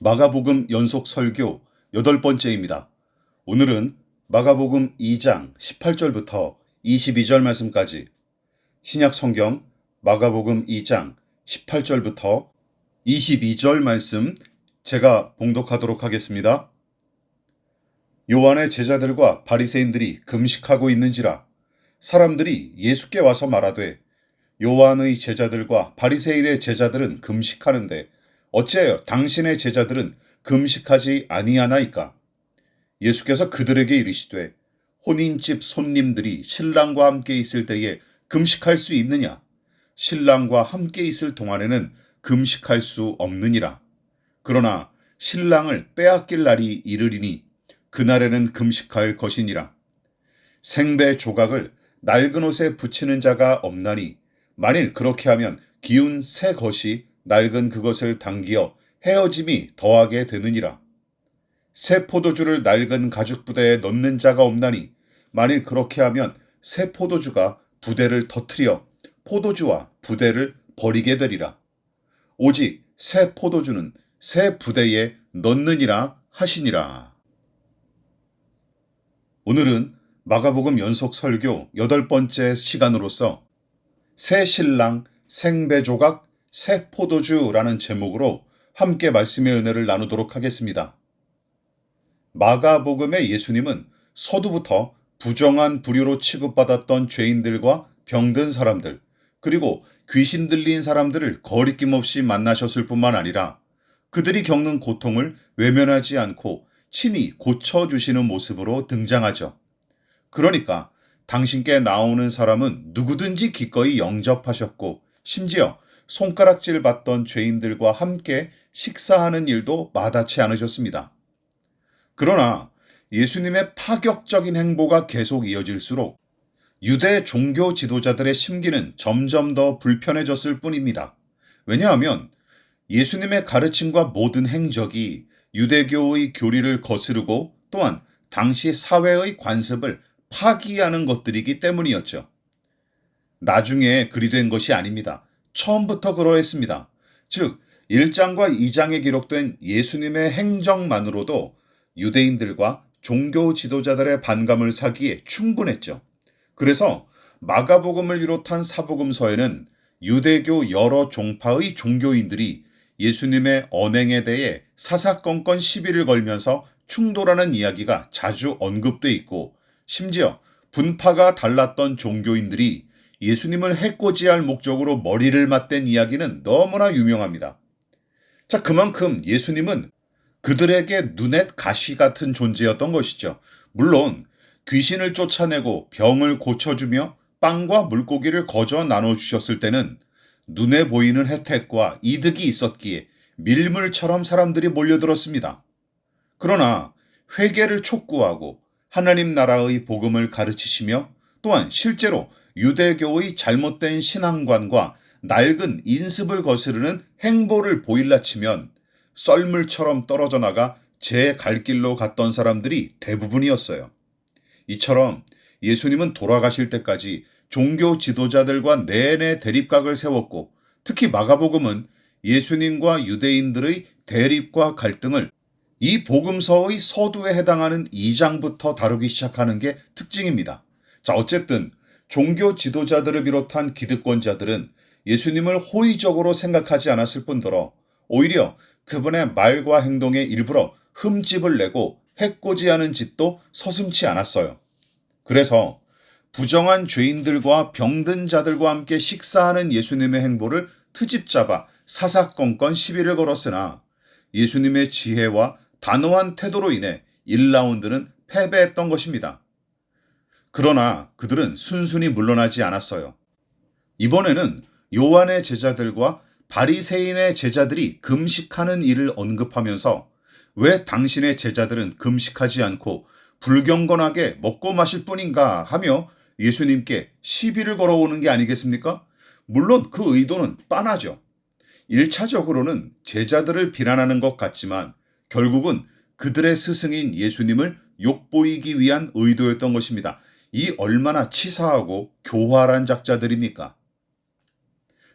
마가복음 연속 설교 여덟 번째입니다. 오늘은 마가복음 2장 18절부터 22절 말씀까지 신약 성경 마가복음 2장 18절부터 22절 말씀 제가 봉독하도록 하겠습니다. 요한의 제자들과 바리새인들이 금식하고 있는지라 사람들이 예수께 와서 말하되 요한의 제자들과 바리새인의 제자들은 금식하는데 어찌하여 당신의 제자들은 금식하지 아니하나이까? 예수께서 그들에게 이르시되 혼인집 손님들이 신랑과 함께 있을 때에 금식할 수 있느냐? 신랑과 함께 있을 동안에는 금식할 수 없느니라. 그러나 신랑을 빼앗길 날이 이르리니 그날에는 금식할 것이니라. 생배 조각을 낡은 옷에 붙이는 자가 없나니 만일 그렇게 하면 기운 새 것이 낡은 그것을 당기어 헤어짐이 더하게 되느니라. 새 포도주를 낡은 가죽 부대에 넣는 자가 없나니 만일 그렇게 하면 새 포도주가 부대를 터트려 포도주와 부대를 버리게 되리라. 오직 새 포도주는 새 부대에 넣느니라 하시니라. 오늘은 마가복음 연속 설교 여덟 번째 시간으로서 새 신랑 생배 조각 새 포도주라는 제목으로 함께 말씀의 은혜를 나누도록 하겠습니다. 마가복음의 예수님은 서두부터 부정한 부류로 취급받았던 죄인들과 병든 사람들, 그리고 귀신 들린 사람들을 거리낌 없이 만나셨을 뿐만 아니라 그들이 겪는 고통을 외면하지 않고 친히 고쳐주시는 모습으로 등장하죠. 그러니까 당신께 나오는 사람은 누구든지 기꺼이 영접하셨고 심지어 손가락질 받던 죄인들과 함께 식사하는 일도 마다치 않으셨습니다. 그러나 예수님의 파격적인 행보가 계속 이어질수록 유대 종교 지도자들의 심기는 점점 더 불편해졌을 뿐입니다. 왜냐하면 예수님의 가르침과 모든 행적이 유대교의 교리를 거스르고 또한 당시 사회의 관습을 파기하는 것들이기 때문이었죠. 나중에 그리 된 것이 아닙니다. 처음부터 그러했습니다. 즉, 1장과 2장에 기록된 예수님의 행정만으로도 유대인들과 종교 지도자들의 반감을 사기에 충분했죠. 그래서 마가복음을 비롯한 사복음서에는 유대교 여러 종파의 종교인들이 예수님의 언행에 대해 사사건건 시비를 걸면서 충돌하는 이야기가 자주 언급돼 있고 심지어 분파가 달랐던 종교인들이 예수님을 해코지할 목적으로 머리를 맞댄 이야기는 너무나 유명합니다. 자, 그만큼 예수님은 그들에게 눈엣 가시 같은 존재였던 것이죠. 물론 귀신을 쫓아내고 병을 고쳐주며 빵과 물고기를 거저 나눠주셨을 때는 눈에 보이는 혜택과 이득이 있었기에 밀물처럼 사람들이 몰려들었습니다. 그러나 회개를 촉구하고 하나님 나라의 복음을 가르치시며 또한 실제로 유대교의 잘못된 신앙관과 낡은 인습을 거스르는 행보를 보일라 치면 썰물처럼 떨어져 나가 제 갈 길로 갔던 사람들이 대부분이었어요. 이처럼 예수님은 돌아가실 때까지 종교 지도자들과 내내 대립각을 세웠고 특히 마가복음은 예수님과 유대인들의 대립과 갈등을 이 복음서의 서두에 해당하는 2장부터 다루기 시작하는 게 특징입니다. 자, 어쨌든 종교 지도자들을 비롯한 기득권자들은 예수님을 호의적으로 생각하지 않았을 뿐더러 오히려 그분의 말과 행동에 일부러 흠집을 내고 해코지하는 짓도 서슴치 않았어요. 그래서 부정한 죄인들과 병든 자들과 함께 식사하는 예수님의 행보를 트집 잡아 사사건건 시비를 걸었으나 예수님의 지혜와 단호한 태도로 인해 1라운드는 패배했던 것입니다. 그러나 그들은 순순히 물러나지 않았어요. 이번에는 요한의 제자들과 바리새인의 제자들이 금식하는 일을 언급하면서 왜 당신의 제자들은 금식하지 않고 불경건하게 먹고 마실 뿐인가 하며 예수님께 시비를 걸어오는 게 아니겠습니까? 물론 그 의도는 빤하죠. 1차적으로는 제자들을 비난하는 것 같지만 결국은 그들의 스승인 예수님을 욕보이기 위한 의도였던 것입니다. 이 얼마나 치사하고 교활한 작자들입니까?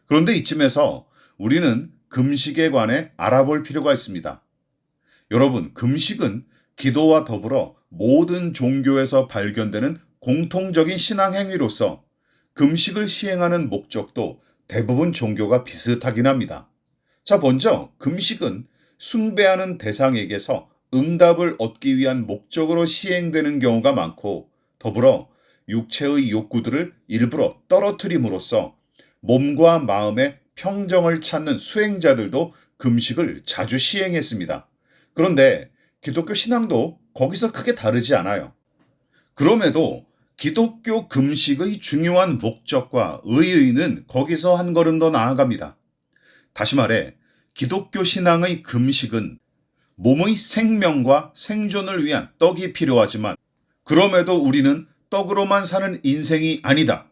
그런데 이쯤에서 우리는 금식에 관해 알아볼 필요가 있습니다. 여러분, 금식은 기도와 더불어 모든 종교에서 발견되는 공통적인 신앙 행위로서 금식을 시행하는 목적도 대부분 종교가 비슷하긴 합니다. 자, 먼저 금식은 숭배하는 대상에게서 응답을 얻기 위한 목적으로 시행되는 경우가 많고 더불어 육체의 욕구들을 일부러 떨어뜨림으로써 몸과 마음의 평정을 찾는 수행자들도 금식을 자주 시행했습니다. 그런데 기독교 신앙도 거기서 크게 다르지 않아요. 그럼에도 기독교 금식의 중요한 목적과 의의는 거기서 한 걸음 더 나아갑니다. 다시 말해, 기독교 신앙의 금식은 몸의 생명과 생존을 위한 떡이 필요하지만, 그럼에도 우리는 떡으로만 사는 인생이 아니다.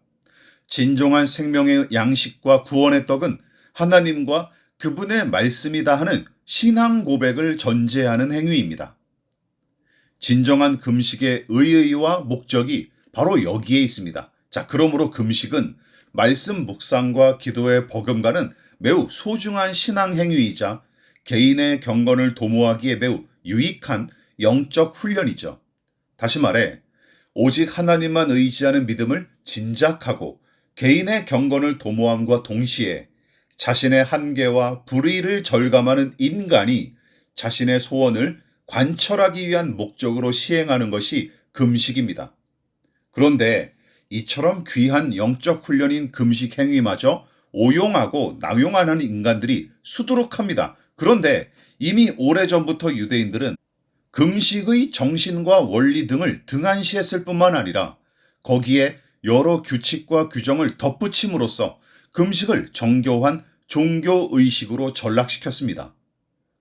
진정한 생명의 양식과 구원의 떡은 하나님과 그분의 말씀이다 하는 신앙 고백을 전제하는 행위입니다. 진정한 금식의 의의와 목적이 바로 여기에 있습니다. 자, 그러므로 금식은 말씀 묵상과 기도의 버금가는 매우 소중한 신앙 행위이자 개인의 경건을 도모하기에 매우 유익한 영적 훈련이죠. 다시 말해, 오직 하나님만 의지하는 믿음을 진작하고 개인의 경건을 도모함과 동시에 자신의 한계와 불의를 절감하는 인간이 자신의 소원을 관철하기 위한 목적으로 시행하는 것이 금식입니다. 그런데 이처럼 귀한 영적 훈련인 금식 행위마저 오용하고 남용하는 인간들이 수두룩합니다. 그런데 이미 오래전부터 유대인들은 금식의 정신과 원리 등을 등한시했을 뿐만 아니라 거기에 여러 규칙과 규정을 덧붙임으로써 금식을 정교한 종교 의식으로 전락시켰습니다.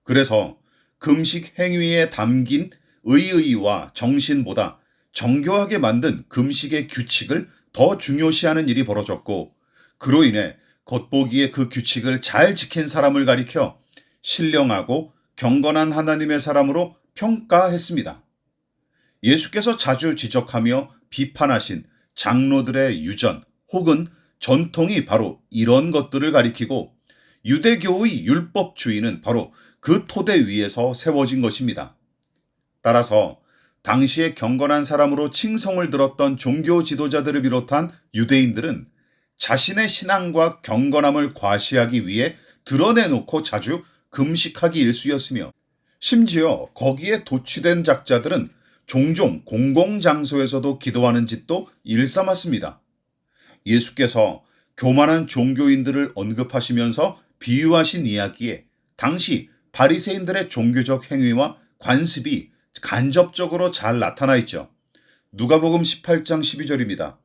그래서 금식 행위에 담긴 의의와 정신보다 정교하게 만든 금식의 규칙을 더 중요시하는 일이 벌어졌고 그로 인해 겉보기에 그 규칙을 잘 지킨 사람을 가리켜 신령하고 경건한 하나님의 사람으로 평가했습니다. 예수께서 자주 지적하며 비판하신 장로들의 유전 혹은 전통이 바로 이런 것들을 가리키고 유대교의 율법주의는 바로 그 토대 위에서 세워진 것입니다. 따라서 당시에 경건한 사람으로 칭송을 들었던 종교 지도자들을 비롯한 유대인들은 자신의 신앙과 경건함을 과시하기 위해 드러내놓고 자주 금식하기 일쑤였으며 심지어 거기에 도취된 작자들은 종종 공공장소에서도 기도하는 짓도 일삼았습니다. 예수께서 교만한 종교인들을 언급하시면서 비유하신 이야기에 당시 바리새인들의 종교적 행위와 관습이 간접적으로 잘 나타나 있죠. 누가복음 18장 12절입니다.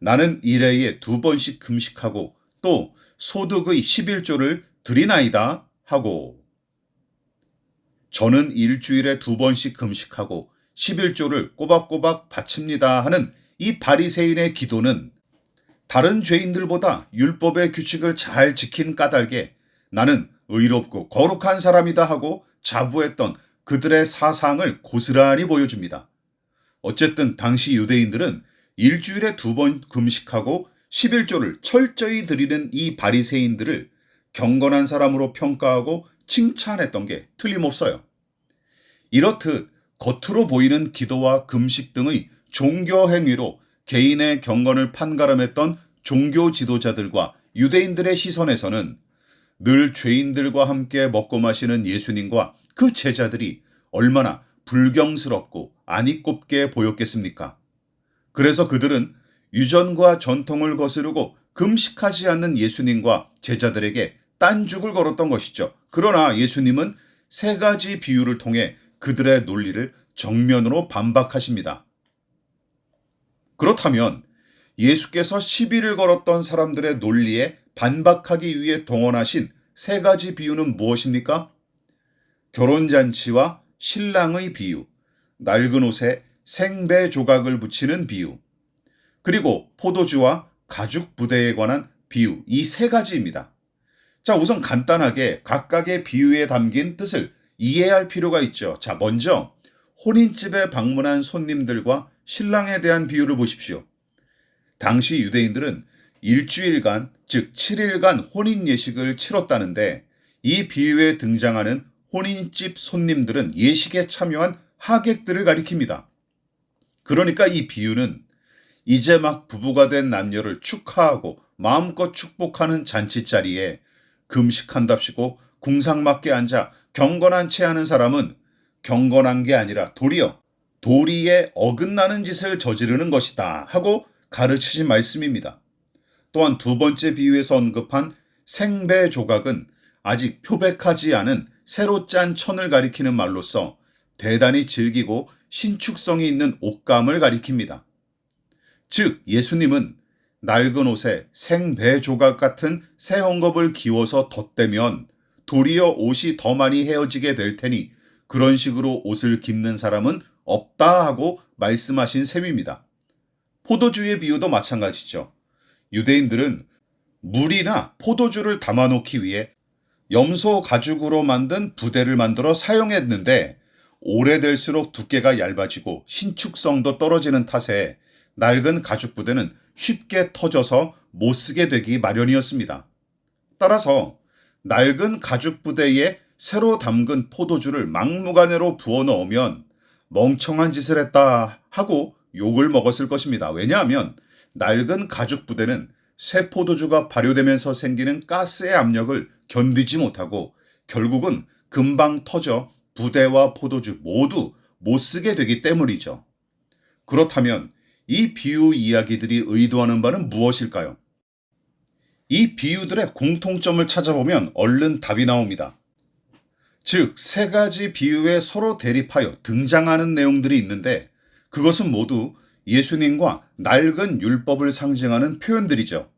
나는 일회에 두 번씩 금식하고 또 소득의 11조를 드리나이다 하고 저는 일주일에 두 번씩 금식하고 11조를 꼬박꼬박 바칩니다 하는 이 바리새인의 기도는 다른 죄인들보다 율법의 규칙을 잘 지킨 까닭에 나는 의롭고 거룩한 사람이다 하고 자부했던 그들의 사상을 고스란히 보여줍니다. 어쨌든 당시 유대인들은 일주일에 두 번 금식하고 11조를 철저히 드리는 이 바리새인들을 경건한 사람으로 평가하고 칭찬했던 게 틀림없어요. 이렇듯 겉으로 보이는 기도와 금식 등의 종교 행위로 개인의 경건을 판가름했던 종교 지도자들과 유대인들의 시선에서는 늘 죄인들과 함께 먹고 마시는 예수님과 그 제자들이 얼마나 불경스럽고 아니꼽게 보였겠습니까? 그래서 그들은 유전과 전통을 거스르고 금식하지 않는 예수님과 제자들에게 딴죽을 걸었던 것이죠. 그러나 예수님은 세 가지 비유를 통해 그들의 논리를 정면으로 반박하십니다. 그렇다면 예수께서 시비를 걸었던 사람들의 논리에 반박하기 위해 동원하신 세 가지 비유는 무엇입니까? 결혼잔치와 신랑의 비유, 낡은 옷에 생배 조각을 붙이는 비유, 그리고 포도주와 가죽 부대에 관한 비유, 이 세 가지입니다. 자, 우선 간단하게 각각의 비유에 담긴 뜻을 이해할 필요가 있죠. 자, 먼저 혼인집에 방문한 손님들과 신랑에 대한 비유를 보십시오. 당시 유대인들은 일주일간, 즉 7일간 혼인 예식을 치렀다는데 이 비유에 등장하는 혼인집 손님들은 예식에 참여한 하객들을 가리킵니다. 그러니까 이 비유는 이제 막 부부가 된 남녀를 축하하고 마음껏 축복하는 잔치 자리에 금식한답시고 궁상맞게 앉아 경건한 채 하는 사람은 경건한 게 아니라 도리어 도리에 어긋나는 짓을 저지르는 것이다 하고 가르치신 말씀입니다. 또한 두 번째 비유에서 언급한 생배 조각은 아직 표백하지 않은 새로 짠 천을 가리키는 말로서 대단히 질기고 신축성이 있는 옷감을 가리킵니다. 즉, 예수님은 낡은 옷에 생배 조각 같은 새 헝겊을 기워서 덧대면 도리어 옷이 더 많이 헤어지게 될 테니 그런 식으로 옷을 깁는 사람은 없다 하고 말씀하신 셈입니다. 포도주의 비유도 마찬가지죠. 유대인들은 물이나 포도주를 담아놓기 위해 염소 가죽으로 만든 부대를 만들어 사용했는데 오래될수록 두께가 얇아지고 신축성도 떨어지는 탓에 낡은 가죽 부대는 쉽게 터져서 못 쓰게 되기 마련이었습니다. 따라서 낡은 가죽 부대에 새로 담근 포도주를 막무가내로 부어 넣으면 멍청한 짓을 했다 하고 욕을 먹었을 것입니다. 왜냐하면 낡은 가죽 부대는 새 포도주가 발효되면서 생기는 가스의 압력을 견디지 못하고 결국은 금방 터져 부대와 포도주 모두 못 쓰게 되기 때문이죠. 그렇다면 이 비유 이야기들이 의도하는 바는 무엇일까요? 이 비유들의 공통점을 찾아보면 얼른 답이 나옵니다. 즉, 세 가지 비유에 서로 대립하여 등장하는 내용들이 있는데 그것은 모두 예수님과 낡은 율법을 상징하는 표현들이죠.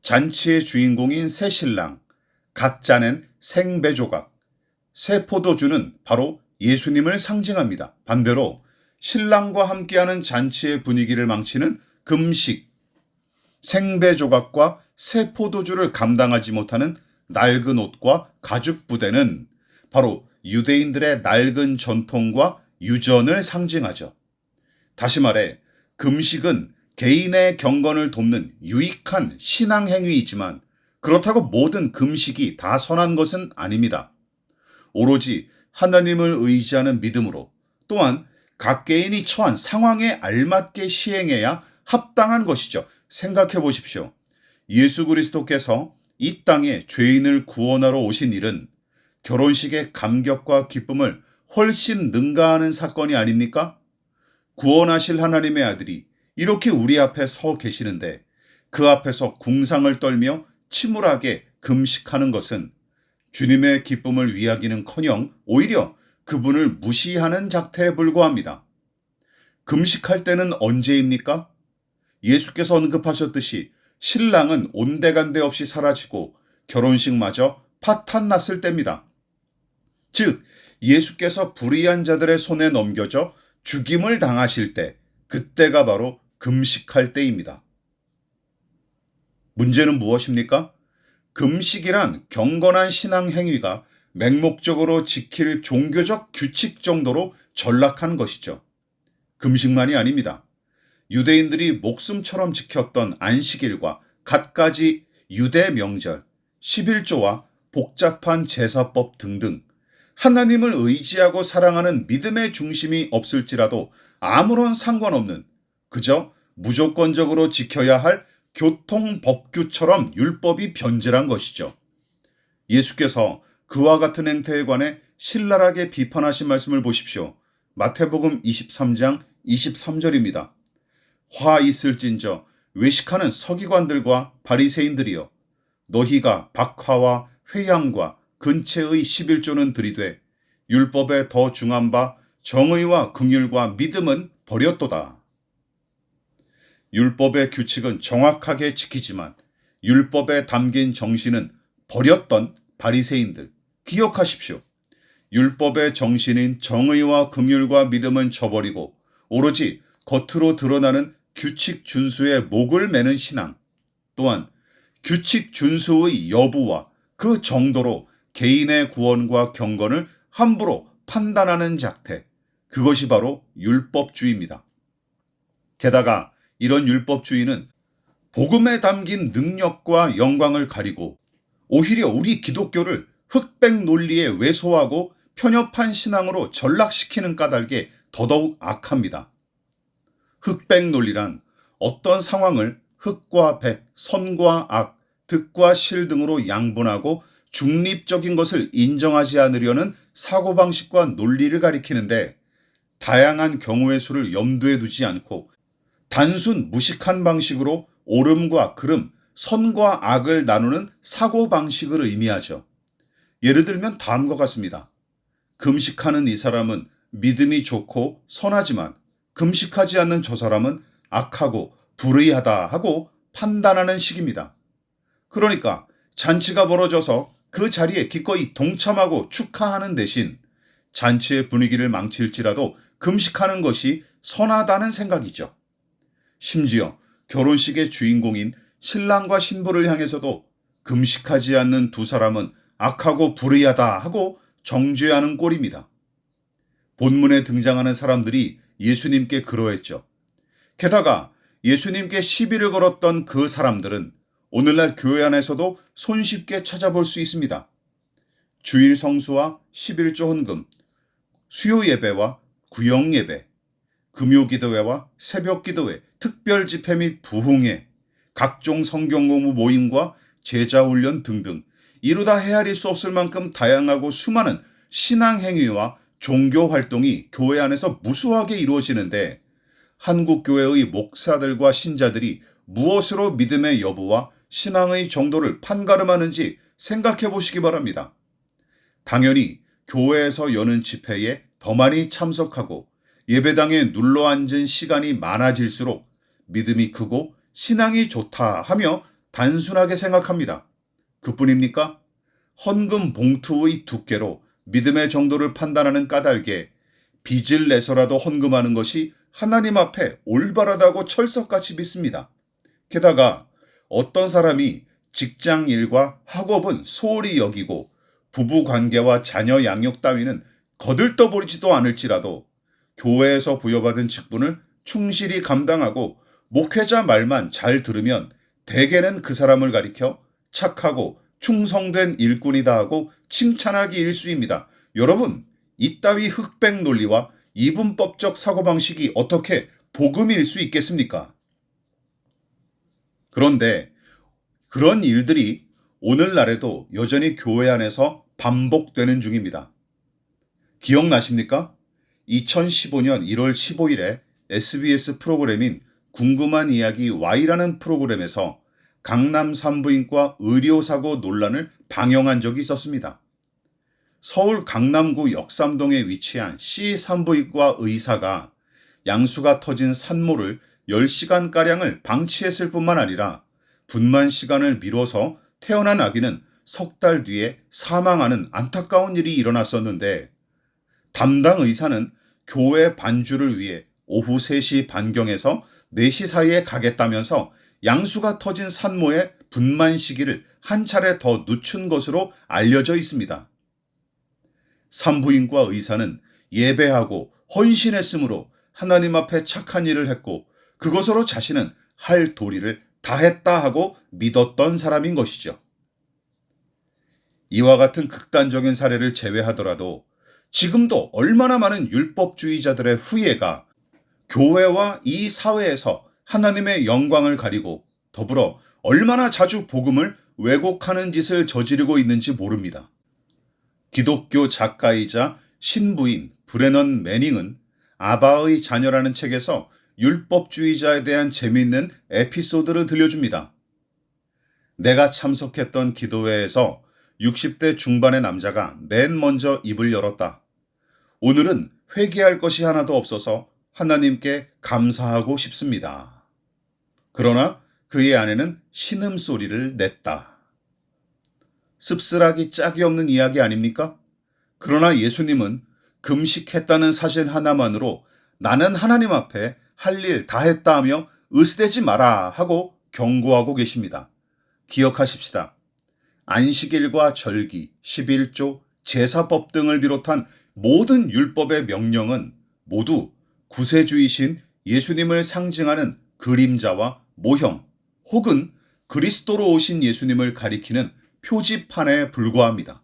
잔치의 주인공인 새 신랑, 갓 짜낸 생배 조각, 새 포도주는 바로 예수님을 상징합니다. 반대로 신랑과 함께하는 잔치의 분위기를 망치는 금식, 생배 조각과 새 포도주를 감당하지 못하는 낡은 옷과 가죽 부대는 바로 유대인들의 낡은 전통과 유전을 상징하죠. 다시 말해, 금식은 개인의 경건을 돕는 유익한 신앙 행위이지만 그렇다고 모든 금식이 다 선한 것은 아닙니다. 오로지 하나님을 의지하는 믿음으로 또한 각 개인이 처한 상황에 알맞게 시행해야 합당한 것이죠. 생각해 보십시오. 예수 그리스도께서 이 땅에 죄인을 구원하러 오신 일은 결혼식의 감격과 기쁨을 훨씬 능가하는 사건이 아닙니까? 구원하실 하나님의 아들이 이렇게 우리 앞에 서 계시는데 그 앞에서 궁상을 떨며 침울하게 금식하는 것은 주님의 기쁨을 위하기는 커녕 오히려 그분을 무시하는 작태에 불과합니다. 금식할 때는 언제입니까? 예수께서 언급하셨듯이 신랑은 온데간데 없이 사라지고 결혼식마저 파탄 났을 때입니다. 즉, 예수께서 불의한 자들의 손에 넘겨져 죽임을 당하실 때, 그때가 바로 금식할 때입니다. 문제는 무엇입니까? 금식이란 경건한 신앙 행위가 맹목적으로 지킬 종교적 규칙 정도로 전락한 것이죠. 금식만이 아닙니다. 유대인들이 목숨처럼 지켰던 안식일과 갖가지 유대 명절, 11조와 복잡한 제사법 등등 하나님을 의지하고 사랑하는 믿음의 중심이 없을지라도 아무런 상관없는 그저 무조건적으로 지켜야 할 교통법규처럼 율법이 변질한 것이죠. 예수께서 그와 같은 행태에 관해 신랄하게 비판하신 말씀을 보십시오. 마태복음 23장 23절입니다. 화 있을진저 외식하는 서기관들과 바리새인들이여 너희가 박화와 회양과 근체의 11조는 들이되 율법에 더 중한 바 정의와 긍휼과 믿음은 버렸도다. 율법의 규칙은 정확하게 지키지만 율법에 담긴 정신은 버렸던 바리새인들 기억하십시오. 율법의 정신인 정의와 긍휼과 믿음은 저버리고 오로지 겉으로 드러나는 규칙 준수에 목을 매는 신앙 또한 규칙 준수의 여부와 그 정도로 개인의 구원과 경건을 함부로 판단하는 작태 그것이 바로 율법주의입니다. 게다가 이런 율법주의는 복음에 담긴 능력과 영광을 가리고 오히려 우리 기독교를 흑백 논리에 왜소하고 편협한 신앙으로 전락시키는 까닭에 더더욱 악합니다. 흑백 논리란 어떤 상황을 흑과 백, 선과 악, 득과 실 등으로 양분하고 중립적인 것을 인정하지 않으려는 사고방식과 논리를 가리키는데 다양한 경우의 수를 염두에 두지 않고 단순 무식한 방식으로 옳음과 그름, 선과 악을 나누는 사고방식을 의미하죠. 예를 들면 다음과 같습니다. 금식하는 이 사람은 믿음이 좋고 선하지만 금식하지 않는 저 사람은 악하고 불의하다 하고 판단하는 식입니다. 그러니까 잔치가 벌어져서 그 자리에 기꺼이 동참하고 축하하는 대신 잔치의 분위기를 망칠지라도 금식하는 것이 선하다는 생각이죠. 심지어 결혼식의 주인공인 신랑과 신부를 향해서도 금식하지 않는 두 사람은 악하고 불의하다 하고 정죄하는 꼴입니다. 본문에 등장하는 사람들이 예수님께 그러했죠. 게다가 예수님께 시비를 걸었던 그 사람들은 오늘날 교회 안에서도 손쉽게 찾아볼 수 있습니다. 주일 성수와 11조 헌금, 수요 예배와 구역 예배, 금요 기도회와 새벽 기도회, 특별 집회 및 부흥회, 각종 성경 공부 모임과 제자 훈련 등등 이루다 헤아릴 수 없을 만큼 다양하고 수많은 신앙 행위와 종교 활동이 교회 안에서 무수하게 이루어지는데 한국 교회의 목사들과 신자들이 무엇으로 믿음의 여부와 신앙의 정도를 판가름하는지 생각해 보시기 바랍니다. 당연히 교회에서 여는 집회에 더 많이 참석하고 예배당에 눌러 앉은 시간이 많아질수록 믿음이 크고 신앙이 좋다 하며 단순하게 생각합니다. 그뿐입니까? 헌금 봉투의 두께로 믿음의 정도를 판단하는 까닭에 빚을 내서라도 헌금하는 것이 하나님 앞에 올바르다고 철석같이 믿습니다. 게다가 어떤 사람이 직장 일과 학업은 소홀히 여기고 부부 관계와 자녀 양육 따위는 거들떠버리지도 않을지라도 교회에서 부여받은 직분을 충실히 감당하고 목회자 말만 잘 들으면 대개는 그 사람을 가리켜 착하고 충성된 일꾼이다 하고 칭찬하기 일수입니다. 여러분, 이따위 흑백 논리와 이분법적 사고방식이 어떻게 복음일 수 있겠습니까? 그런데 그런 일들이 오늘날에도 여전히 교회 안에서 반복되는 중입니다. 기억나십니까? 2015년 1월 15일에 SBS 프로그램인 궁금한 이야기 Y라는 프로그램에서 강남 산부인과 의료사고 논란을 방영한 적이 있었습니다. 서울 강남구 역삼동에 위치한 C 산부인과 의사가 양수가 터진 산모를 10시간가량을 방치했을 뿐만 아니라 분만 시간을 미뤄서 태어난 아기는 석 달 뒤에 사망하는 안타까운 일이 일어났었는데 담당 의사는 교회 반주를 위해 오후 3시 반경에서 4시 사이에 가겠다면서 양수가 터진 산모의 분만 시기를 한 차례 더 늦춘 것으로 알려져 있습니다. 산부인과 의사는 예배하고 헌신했으므로 하나님 앞에 착한 일을 했고 그것으로 자신은 할 도리를 다했다 하고 믿었던 사람인 것이죠. 이와 같은 극단적인 사례를 제외하더라도 지금도 얼마나 많은 율법주의자들의 후예가 교회와 이 사회에서 하나님의 영광을 가리고 더불어 얼마나 자주 복음을 왜곡하는 짓을 저지르고 있는지 모릅니다. 기독교 작가이자 신부인 브레넌 매닝은 아바의 자녀라는 책에서 율법주의자에 대한 재미있는 에피소드를 들려줍니다. 내가 참석했던 기도회에서 60대 중반의 남자가 맨 먼저 입을 열었다. 오늘은 회개할 것이 하나도 없어서 하나님께 감사하고 싶습니다. 그러나 그의 아내는 신음소리를 냈다. 씁쓸하기 짝이 없는 이야기 아닙니까? 그러나 예수님은 금식했다는 사실 하나만으로 나는 하나님 앞에 할 일 다 했다 하며 으스대지 마라 하고 경고하고 계십니다. 기억하십시다. 안식일과 절기, 11조, 제사법 등을 비롯한 모든 율법의 명령은 모두 구세주이신 예수님을 상징하는 그림자와 모형 혹은 그리스도로 오신 예수님을 가리키는 표지판에 불과합니다.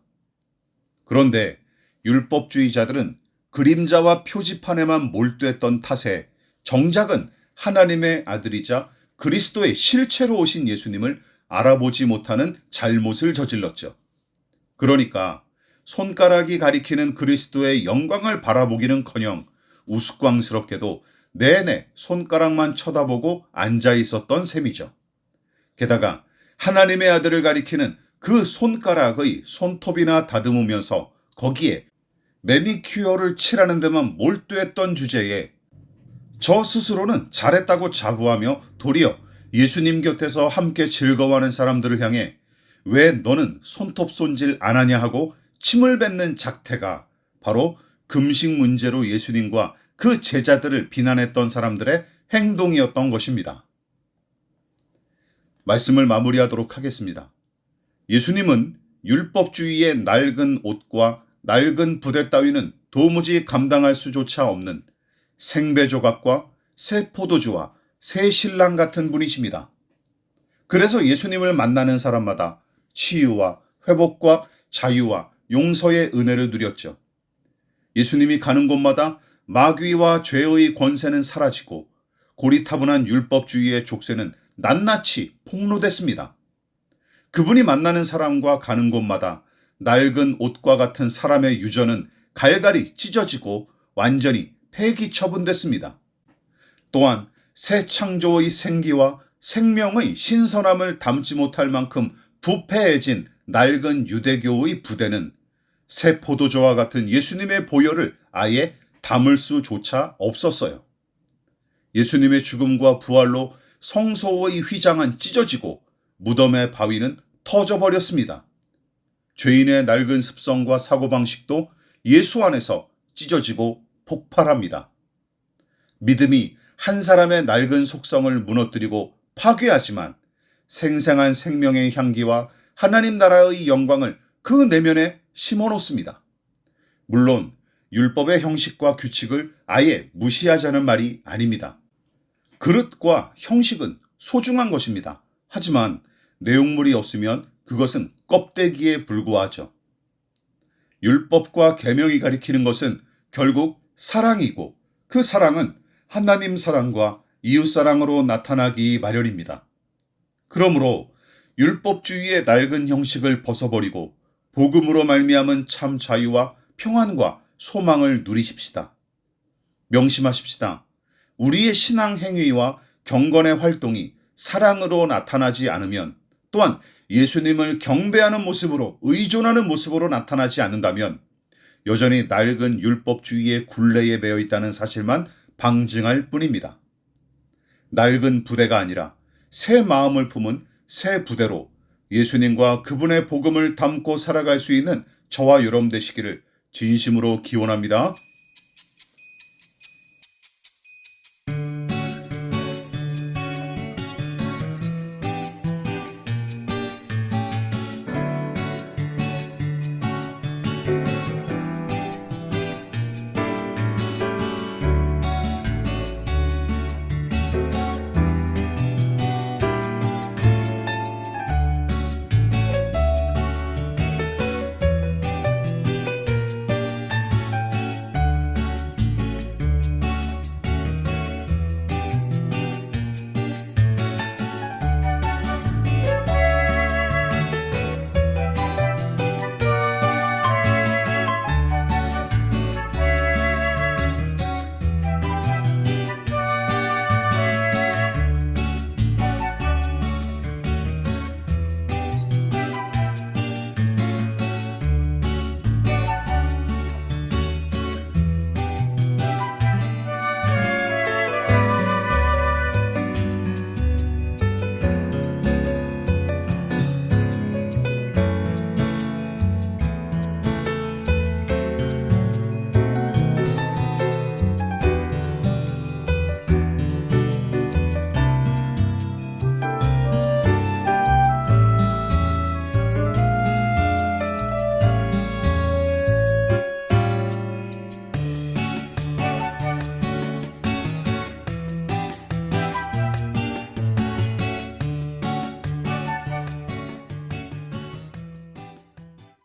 그런데 율법주의자들은 그림자와 표지판에만 몰두했던 탓에 정작은 하나님의 아들이자 그리스도의 실체로 오신 예수님을 알아보지 못하는 잘못을 저질렀죠. 그러니까 손가락이 가리키는 그리스도의 영광을 바라보기는커녕 우스꽝스럽게도 내내 손가락만 쳐다보고 앉아 있었던 셈이죠. 게다가 하나님의 아들을 가리키는 그 손가락의 손톱이나 다듬으면서 거기에 매니큐어를 칠하는 데만 몰두했던 주제에 저 스스로는 잘했다고 자부하며 도리어 예수님 곁에서 함께 즐거워하는 사람들을 향해 왜 너는 손톱 손질 안 하냐 하고 침을 뱉는 작태가 바로 금식 문제로 예수님과 그 제자들을 비난했던 사람들의 행동이었던 것입니다. 말씀을 마무리하도록 하겠습니다. 예수님은 율법주의의 낡은 옷과 낡은 부대 따위는 도무지 감당할 수조차 없는 생배 조각과 새 포도주와 새 신랑 같은 분이십니다. 그래서 예수님을 만나는 사람마다 치유와 회복과 자유와 용서의 은혜를 누렸죠. 예수님이 가는 곳마다 마귀와 죄의 권세는 사라지고 고리타분한 율법주의의 족쇄는 낱낱이 폭로됐습니다. 그분이 만나는 사람과 가는 곳마다 낡은 옷과 같은 사람의 유전은 갈갈이 찢어지고 완전히 폐기 처분됐습니다. 또한 새 창조의 생기와 생명의 신선함을 담지 못할 만큼 부패해진 낡은 유대교의 부대는 새 포도주와 같은 예수님의 보혈을 아예 담을 수조차 없었어요. 예수님의 죽음과 부활로 성소의 휘장은 찢어지고 무덤의 바위는 터져버렸습니다. 죄인의 낡은 습성과 사고방식도 예수 안에서 찢어지고 폭발합니다. 믿음이 한 사람의 낡은 속성을 무너뜨리고 파괴하지만 생생한 생명의 향기와 하나님 나라의 영광을 그 내면에 심어 놓습니다. 물론 율법의 형식과 규칙을 아예 무시하자는 말이 아닙니다. 그릇과 형식은 소중한 것입니다. 하지만 내용물이 없으면 그것은 껍데기에 불과하죠. 율법과 계명이 가리키는 것은 결국 사랑이고 그 사랑은 하나님 사랑과 이웃 사랑으로 나타나기 마련입니다. 그러므로 율법주의의 낡은 형식을 벗어버리고 복음으로 말미암은 참 자유와 평안과 소망을 누리십시다. 명심하십시다. 우리의 신앙 행위와 경건의 활동이 사랑으로 나타나지 않으면 또한 예수님을 경배하는 모습으로 의존하는 모습으로 나타나지 않는다면 여전히 낡은 율법주의의 굴레에 매여 있다는 사실만 방증할 뿐입니다. 낡은 부대가 아니라 새 마음을 품은 새 부대로 예수님과 그분의 복음을 담고 살아갈 수 있는 저와 여러분 되시기를 진심으로 기원합니다.